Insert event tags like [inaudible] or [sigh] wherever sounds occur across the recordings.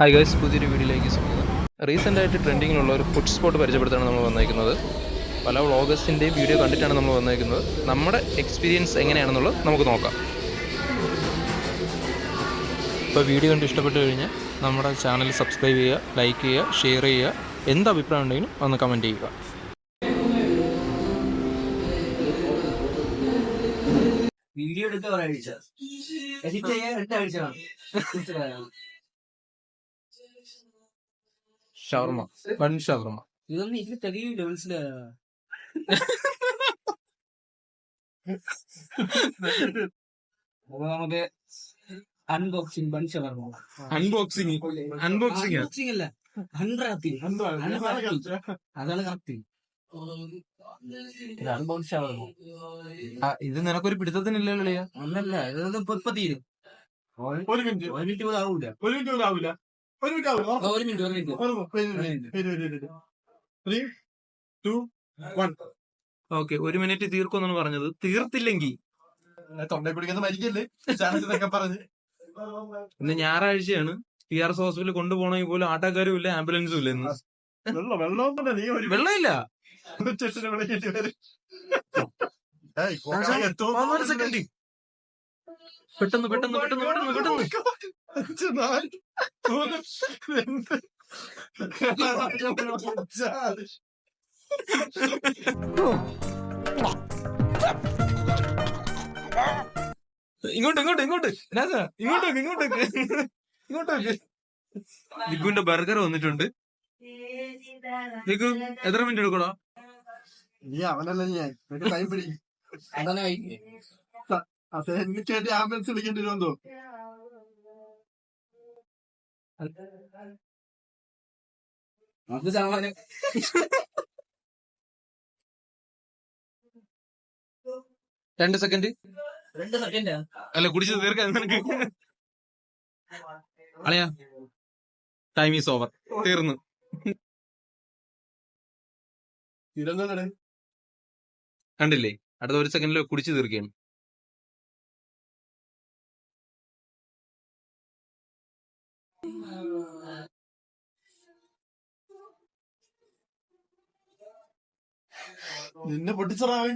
Hi guys പുതിയൊരു വീഡിയോയിലേക്ക് സ്വാഗതം. റീസെന്റ് ആയിട്ട് ട്രെൻഡിങ്ങിലുള്ള ഒരു ഫുഡ് സ്പോട്ട് പരിചയപ്പെടുത്താണ് നമ്മൾ വന്നേക്കുന്നത്. പല വ്ളോഗേഴ്സിന്റെയും വീഡിയോ കണ്ടിട്ടാണ് നമ്മൾ വന്നേക്കുന്നത്. നമ്മുടെ എക്സ്പീരിയൻസ് എങ്ങനെയാണെന്നുള്ളത് നമുക്ക് നോക്കാം. ഇപ്പോൾ വീഡിയോ കണ്ട് ഇഷ്ടപ്പെട്ട് കഴിഞ്ഞാൽ നമ്മുടെ ചാനൽ സബ്സ്ക്രൈബ് ചെയ്യുക ലൈക്ക് ചെയ്യുക ഷെയർ ചെയ്യുക. എന്ത് അഭിപ്രായം ഉണ്ടെങ്കിലും ഒന്ന് കമന്റ് ചെയ്യുക. വീഡിയോ എടുക്കാൻ ഒരാഴ്ച എഡിറ്റ് ചെയ്യാൻ രണ്ടാഴ്ച. ഷവർമ. One shawarma. ഇതൊന്നും ഇതിന് തികയില്ല മനസ്സിലായോ? അപ്പൊ നമുക്ക് unboxing bun shawarma. Unboxing unboxing unboxing അല്ല അൺറാപ്പിംഗ് അതാണ് കറക്റ്റ് ഇത് നിനക്കൊരു പിടുത്തത്തിനില്ലല്ലോ ഒന്നല്ല ഇത് ഇപ്പൊ തീരും. ഒരു മിനിറ്റ്. ഒരു മിനിറ്റ് പോലും ആവൂല. ഒരു മിനിറ്റ് പോലും ആവില്ല ഒരു മിനിറ്റ് ആവില്ല ആ, ഒരു മിനിറ്റ് ഒരു minute. Three two one okay ഒരു മിനിറ്റ് തീർക്കുമെന്നാണ് പറഞ്ഞത്. തീർത്തില്ലെങ്കിൽ തൊണ്ടയിൽ പിടിക്കുന്ന മരിക്കല്ലേ? പറഞ്ഞു പറഞ്ഞ്. ഇന്ന് ഞായറാഴ്ചയാണ്. പി ആർ എസ് ഹോസ്പിറ്റലിൽ കൊണ്ടുപോകണമെങ്കിൽ പോലും ആട്ടക്കാരും ഇല്ല ആംബുലൻസും ഇല്ല ഇന്ന്. വെള്ളം വെള്ളം തന്നെ നീ ഒരു വെള്ളമില്ല. ചെട്ടിനെ വിളിക്കേണ്ടി വരും ഏയ്, ആ, കൊക്കായി എത്തുമോ? ഒരു സെക്കൻഡ് പെട്ടെന്ന് പെട്ടെന്ന് പെട്ടെന്ന് പെട്ടെന്ന് പെട്ടെന്ന്. അഞ്ചാറ്. ഇങ്ങോട്ട് ഇങ്ങോട്ട് ഇങ്ങോട്ട്. രാജ ഇങ്ങോട്ടേക്ക് ഇങ്ങോട്ടേക്ക് ഇങ്ങോട്ടേക്ക് ലിഗുവിന്റെ ബർഗർ വന്നിട്ടുണ്ട്. ലിഗു എത്ര മിനിറ്റ് എടുക്കണോ? നീ അവനല്ല ഞാൻ. ടൈം പിടിക്കും അതാണ് കഴിക്കുക അതെ എനിക്ക് വേണ്ടി ആംബുലൻസ് വിളിക്കേണ്ടി വരുമെന്തോ അത് രണ്ട് സെക്കൻഡ് രണ്ട് സെക്കൻഡാ അല്ല കുടിച്ചത് തീർക്കാൻ നിനക്ക്. അളയാ ടൈം ഈസ് ഓവർ തീർന്നു. കണ്ടില്ലേ? അടുത്ത ഒരു സെക്കൻഡിൽ കുടിച്ചു തീർക്കുകയാണ്. നിന്നെ പൊട്ടിച്ചറാവൻ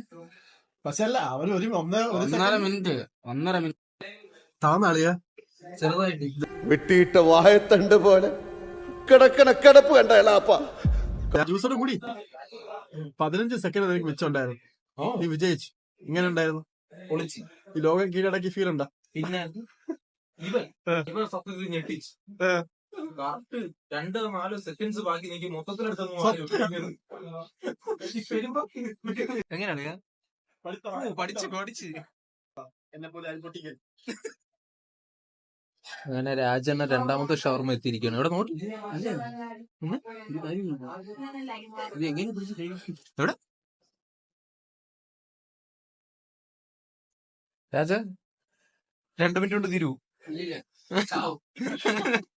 പക്ഷെ അല്ല അവൻ ഒരു ഒന്നര മിനിറ്റ് ഒന്നര മിനിറ്റ്. താന്നാളിയ? ചെറുതായിട്ട്. വെട്ടിയിട്ട വായത്തണ്ട് പോലെ കിടക്കണ കിടപ്പ് കണ്ട എളാപ്പ. ജ്യൂസോട് കൂടി. പതിനഞ്ച് സെക്കൻഡ് നിനക്ക് മിച്ചമുണ്ടായിരുന്നു. നീ വിജയിച്ചു. ഇങ്ങനെ ഉണ്ടായിരുന്നു. ഈ ലോകം കീഴടക്കി ഫീൽ ഉണ്ടാ? പിന്നെ [laughs] ഇവൻ ഇവൻ സത്യത്തിൽ ഞെട്ടിച്ചു. കറക്റ്റ് രണ്ടോ നാലോ സെക്കൻഡ്സ് ബാക്കി നീക്കി മൊത്തത്തിലെടുത്തൊന്നും എങ്ങനെയാണ്? ഞാൻ? ഓ, പഠിച്ച് പഠിച്ച്. എന്നെ പോലെ അൽപൊട്ടിക്കൽ അങ്ങനെ രാജണ്ണ രണ്ടാമത്തെ ഷവർമ എത്തിയിരിക്കുകയാണ്. ഇവിടെ നോട്ട്? എവിടെ? രാജ രണ്ടു മിനിറ്റ് കൊണ്ട് തീരൂ. [laughs]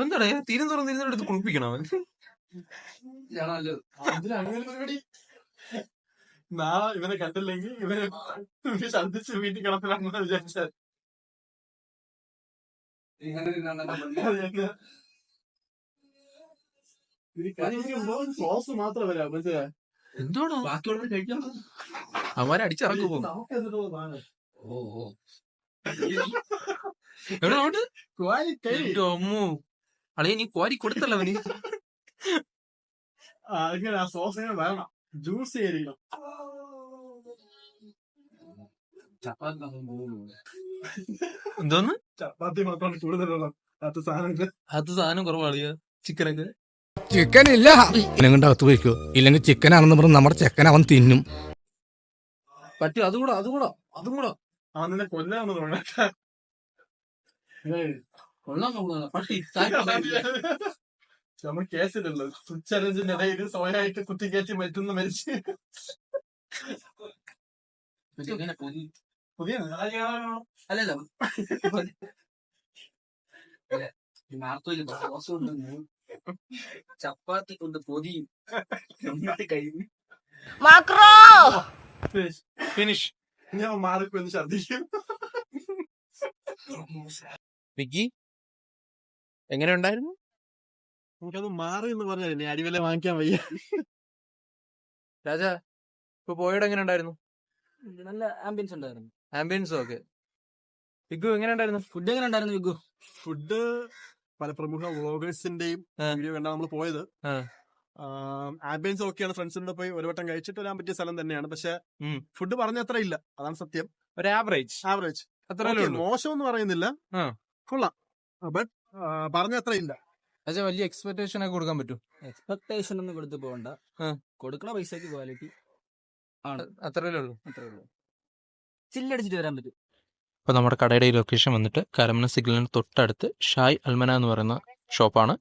എന്താടാ? തീരം തുറന്ന് എടുത്ത് കുളിപ്പിക്കണം അവൻ? നാളെ ഇവനെ കണ്ടില്ലെങ്കിൽ ഇവനെ ശ്രദ്ധിച്ച് വീട്ടിൽ കിടപ്പിലാണെന്ന് വിചാരിച്ചാൽ സോസ് മാത്രം വരാം മനസ്സിലാ എന്തോടാ? ബാക്കിയുള്ളത് കഴിക്കാം അവന്മാരെ അടിച്ചിറക്കു പോകും ഓ അളിയ നീ കോരി കൊടുത്തല്ല അവന്. അങ്ങനെ ആ സോസ് ഇങ്ങനെ വേണം ജ്യൂസ് എന്തോന്ന്? ചപ്പാത്തി മാത്രമാണ് കൂടുതലുള്ളത് അത് അത് സാധനം കുറവാളിയ ചിക്കനൊക്കെ. ചിക്കൻ ഇല്ല കൊണ്ട് അകത്ത് പോയിക്കോ. ഇല്ലെങ്കിൽ ചിക്കൻ ആണെന്ന് പറഞ്ഞ് നമ്മുടെ ചെക്കൻ അവൻ തിന്നും. പറ്റും അതുകൂടാ അതുകൂടാ അതും കൂടാ അവൻ നിന്നെ കൊല്ലാന്ന് തോന്നണ നമ്മൾ കേസിലുള്ളത് ചലഞ്ചിന്റെ ഇടയിൽ സ്വയമായിട്ട് കുത്തിക്കയറ്റി മറ്റുന്ന മരിച്ച്. പുതിയ അല്ലല്ലോ ചപ്പാത്തി കൊണ്ട് പൊതി എന്നിട്ട് കഴിഞ്ഞു മാക്രോ! ഫിനിഷ് ഞാൻ മാറിപ്പോയി ഛർദിക്കും വിക്കി എങ്ങനെ ഉണ്ടായിരുന്നു? നമുക്കത് മാറി എന്ന് പറഞ്ഞില്ലേ അടിവില വാങ്ങിക്കാൻ വയ്യ. രാജാ ഇപ്പൊ പോയോട് എങ്ങനെ ഉണ്ടായിരുന്നു? നല്ല ആംബിയൻസ് ഉണ്ടായിരുന്നു. ആംബിയൻസ് ഓക്കെ വിഗു എങ്ങനെ ഉണ്ടായിരുന്നു? ഫുഡ് എങ്ങനെ ഉണ്ടായിരുന്നു വിഗു ഫുഡ് പല പ്രമുഖ വ്ളോഗേഴ്സിന്റെയും വീഡിയോ കണ്ടാണ് നമ്മൾ പോയത്. ആ. ആംബിയൻസ് ഓക്കെയാണ് ഫ്രണ്ട്സിന്റെ പോയി ഒരു വട്ടം കഴിച്ചിട്ട് വരാൻ പറ്റിയ സ്ഥലം തന്നെയാണ്. പക്ഷെ ഫുഡ് പറഞ്ഞ അത്ര ഇല്ല. അതാണ് സത്യം. ഒരു ആവറേജ് ആവറേജ് മോശം എന്ന് പറയുന്നില്ല. ആ. കൊള്ളാം. ബട്ട് പറഞ്ഞ അത്ര ഇല്ല വലിയ എക്സ്പെക്ടേഷൻ ഒക്കെ കൊടുക്കാൻ പറ്റും? എക്സ്പെക്ടേഷൻ ഒന്നും കൊടുത്ത് പോകണ്ട. കൊടുക്കണ പൈസക്ക് ക്വാളിറ്റി ആണ്. അത്രയല്ലേ ഉള്ളൂ? അത്രേ ഉള്ളൂ. ചില്ലടിച്ചിട്ട് വരാൻ പറ്റും. അപ്പോൾ നമ്മുടെ കടയുടെ ഈ ലൊക്കേഷൻ വന്നിട്ട് കരമന സിഗ്നലിന് തൊട്ടടുത്ത് ഷായ് അൽമന എന്ന് പറയുന്ന ഷോപ്പാണ്